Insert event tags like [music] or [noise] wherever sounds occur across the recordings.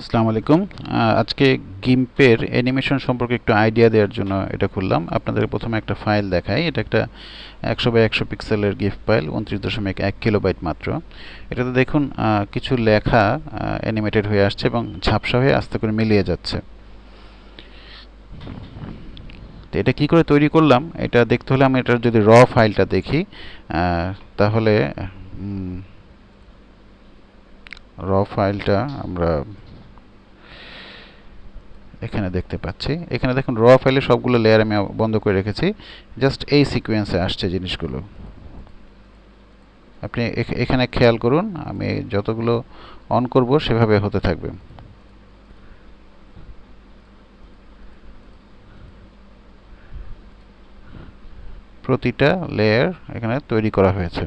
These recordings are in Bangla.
আসসালামু আলাইকুম। আজকে গিম্পের অ্যানিমেশন সম্পর্কে একটু আইডিয়া দেওয়ার জন্য এটা খুললাম। আপনাদের প্রথমে একটা ফাইল দেখাই। এটা একটা একশো বাই একশো পিক্সেলের গিফট ফাইল উনত্রিশ দশমিক এক কিলোবাইট মাত্র। এটাতে দেখুন কিছু লেখা অ্যানিমেটেড হয়ে আসছে এবং ঝাপসা হয়ে আস্তে করে মিলিয়ে যাচ্ছে। তো এটা কি করে তৈরি করলাম? এটা দেখতে হলে আমি এটার যদি র ফাইলটা দেখি তাহলে র ফাইলটা আমরা এখানে দেখতে পাচ্ছি। এখানে দেখুন র ফাইলে সবগুলো লেয়ার আমি বন্ধ করে রেখেছি। জাস্ট এই সিকোয়েন্সে আসছে জিনিসগুলো। আপনি এখানে খেয়াল করুন, আমি যতগুলো অন করব সেভাবে হতে থাকবে। প্রতিটা লেয়ার এখানে তৈরি করা হয়েছে।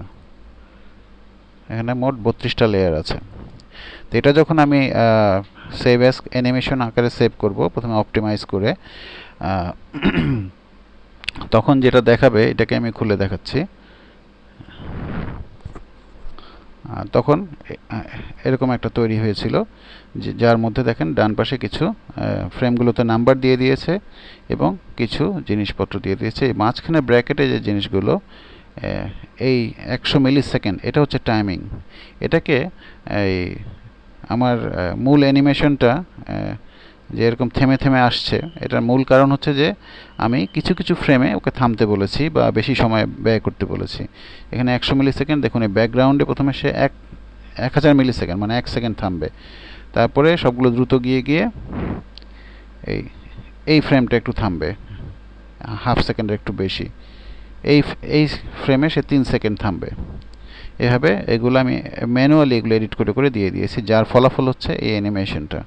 এখানে মোট বত্রিশটা লেয়ার আছে। তো এটা যখন আমি সেভ অ্যাস অ্যানিমেশন আকারে সেভ করব, প্রথমে অপটিমাইজ করে [clears throat] তখন যেটা দেখাবে, এটাকে আমি খুলে দেখাচ্ছি। তখন এরকম একটা তৈরি হয়েছিল যার মধ্যে দেখেন ডান পাশে কিছু ফ্রেমগুলোতে নাম্বার দিয়ে দিয়েছে এবং কিছু জিনিসপত্র দিয়ে দিয়েছে। এই মাঝখানে ব্র্যাকেটে যে জিনিসগুলো এই একশো মিলি সেকেন্ড এটা হচ্ছে টাইমিং এটাকে, এই আমার মূল অ্যানিমেশনটা যে এরকম থেমে থেমে আসছে, এটার মূল কারণ হচ্ছে যে আমি কিছু কিছু ফ্রেমে ওকে থামতে বলেছি বা বেশি সময় ব্যয় করতে বলেছি। এখানে একশো মিলি সেকেন্ড দেখুন এই ব্যাকগ্রাউন্ডে প্রথমে সে এক এক হাজার মিলি সেকেন্ড মানে এক সেকেন্ড থামবে। তারপরে সবগুলো দ্রুত গিয়ে গিয়ে এই এই ফ্রেমটা একটু থামবে, হাফ সেকেন্ডের একটু বেশি। এই এই ফ্রেমে সে তিন সেকেন্ড থামবে। এভাবে এগুলো আমি ম্যানুয়ালি এগুলো এডিট করে করে দিয়ে দিয়েছি, যার ফলাফল হচ্ছে এই অ্যানিমেশনটা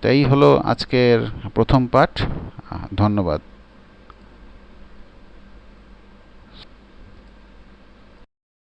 তো এই হলো আজকের প্রথম পার্ট ধন্যবাদ।